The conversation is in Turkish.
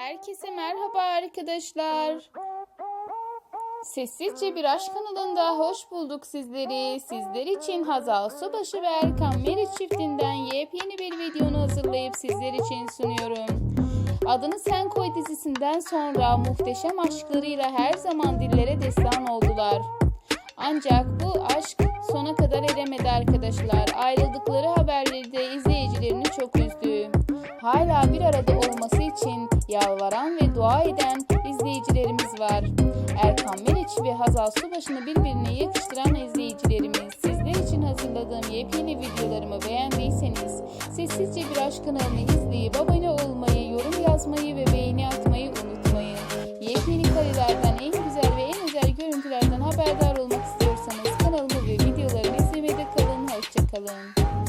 Herkese merhaba arkadaşlar. Sessizce bir aşk kanalında hoş bulduk sizleri. Sizler için Hazal Subaşı ve Erkan Meriç çiftinden yepyeni bir videonu hazırlayıp sizler için sunuyorum. Adını Sen Koy dizisinden sonra muhteşem aşklarıyla her zaman dillere destan oldular. Ancak bu aşk sona kadar eremedi arkadaşlar. Ayrıldıkları haberleri de izleyicilerini çok üzdü. Hala bir arada yalvaran ve dua eden izleyicilerimiz var. Erkan Meriç ve Hazal Subaşı'nı birbirine yakıştıran izleyicilerimiz. Sizler için hazırladığım yepyeni videolarımı beğendiyseniz Sessizce Bir Aşk kanalını izleyip abone olmayı, yorum yazmayı ve beğeni atmayı unutmayın. Yepyeni karelerden en güzel ve en özel görüntülerden haberdar olmak istiyorsanız kanalımı ve videolarımı izlemede kalın. Hoşçakalın.